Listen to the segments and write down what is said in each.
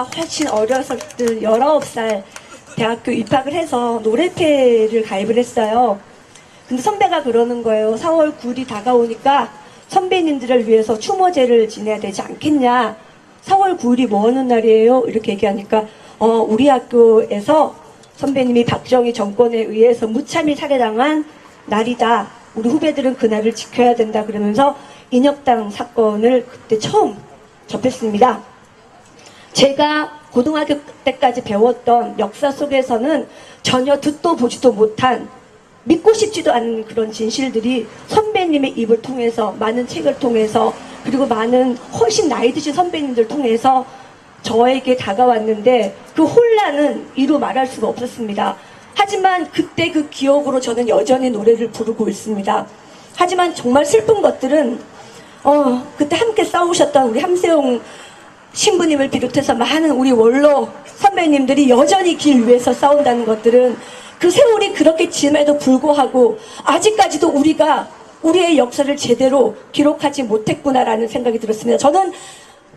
훨씬 때 19살 대학교 입학을 해서 노래패를 가입을 했어요. 근데 선배가 그러는 거예요. 4월 9일이 다가오니까 선배님들을 위해서 추모제를 지내야 되지 않겠냐. 4월 9일이 뭐 하는 날이에요? 이렇게 얘기하니까 어, 우리 학교에서 선배님이 박정희 정권에 의해서 무참히 살해당한 날이다. 우리 후배들은 그날을 지켜야 된다. 그러면서 인혁당 사건을 그때 처음 접했습니다. 제가 고등학교 때까지 배웠던 역사 속에서는 전혀 듣도 보지도 못한 믿고 싶지도 않은 그런 진실들이 선배님의 입을 통해서 많은 책을 통해서 그리고 많은 훨씬 나이 드신 선배님들 통해서 저에게 다가왔는데 그 혼란은 이루 말할 수가 없었습니다. 하지만 그때 그 기억으로 저는 여전히 노래를 부르고 있습니다. 하지만 정말 슬픈 것들은 어 그때 함께 싸우셨던 우리 함세용 신부님을 비롯해서 많은 우리 원로 선배님들이 여전히 길 위에서 싸운다는 것들은 그 세월이 그렇게 지남에도 불구하고 아직까지도 우리가 우리의 역사를 제대로 기록하지 못했구나라는 생각이 들었습니다. 저는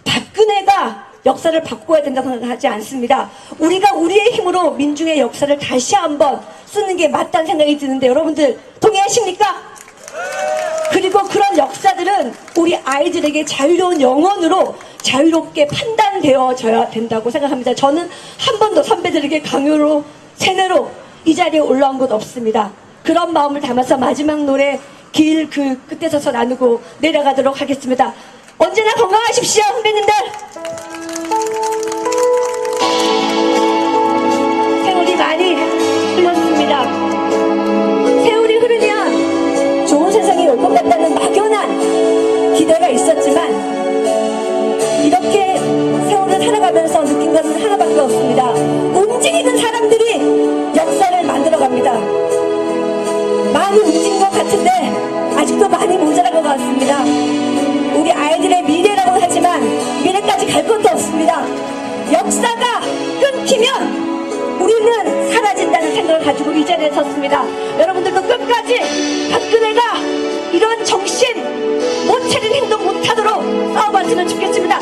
박근혜가 역사를 바꿔야 된다고 생각하지 않습니다. 우리가 우리의 힘으로 민중의 역사를 다시 한번 쓰는 게 맞다는 생각이 드는데 여러분들 동의하십니까? 그리고 그런 역사들은 우리 아이들에게 자유로운 영혼으로 자유롭게 판단되어져야 된다고 생각합니다. 저는 한 번도 선배들에게 강요로 세뇌로 이 자리에 올라온 것 없습니다. 그런 마음을 담아서 마지막 노래 길 그 끝에 서서 나누고 내려가도록 하겠습니다. 언제나 건강하십시오, 선배님들. 살아가면서 느낀 것은 하나밖에 없습니다. 움직이는 사람들이 역사를 만들어갑니다. 많이 움직인 것 같은데 아직도 많이 모자란 것 같습니다. 우리 아이들의 미래라고 하지만 미래까지 갈 것도 없습니다. 역사가 끊기면 우리는 사라진다는 생각을 가지고 이 자리에 섰습니다. 여러분들도 끝까지 박근혜가 이런 정신 못 차린 행동 못하도록 싸워봤으면 좋겠습니다.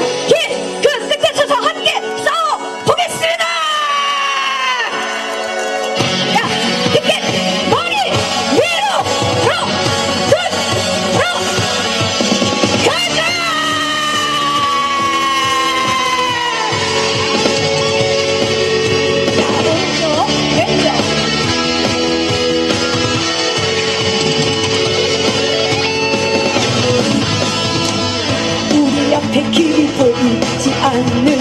I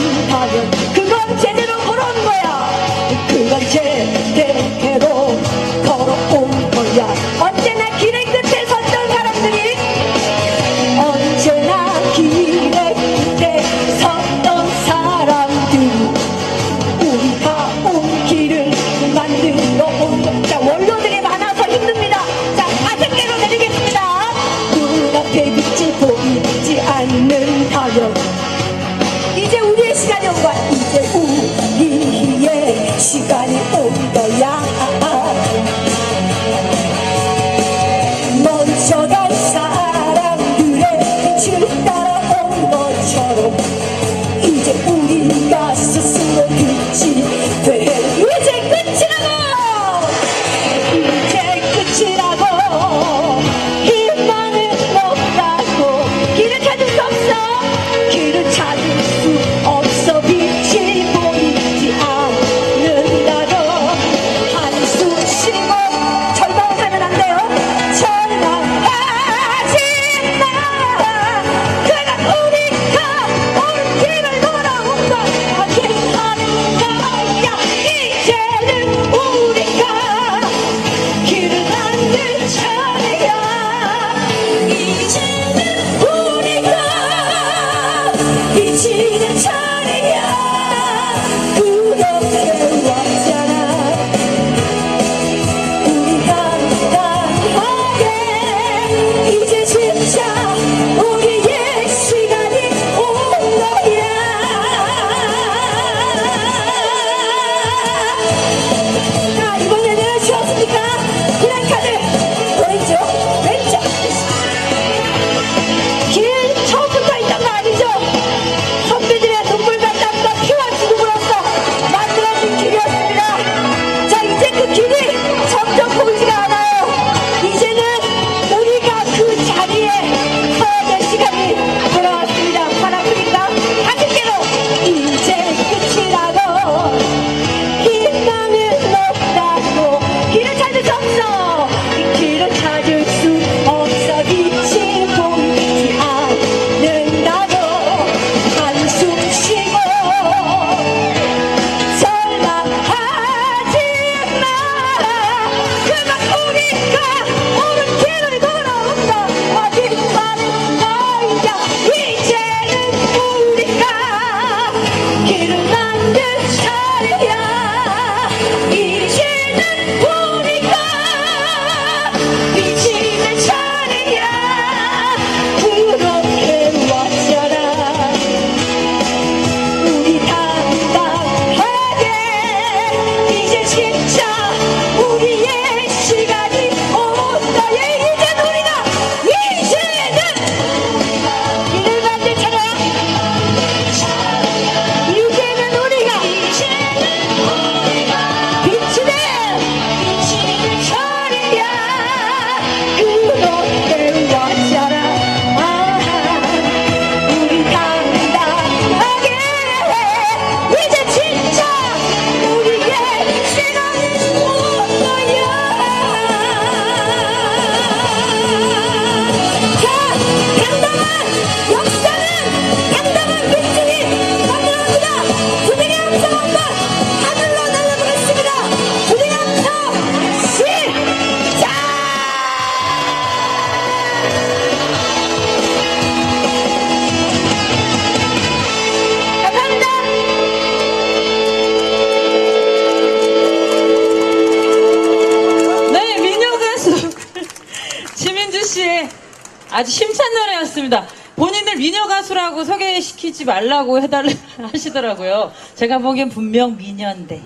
아주 힘찬 노래였습니다. 본인을 미녀 가수라고 소개시키지 말라고 해달라 하시더라고요. 제가 보기엔 분명 미녀인데.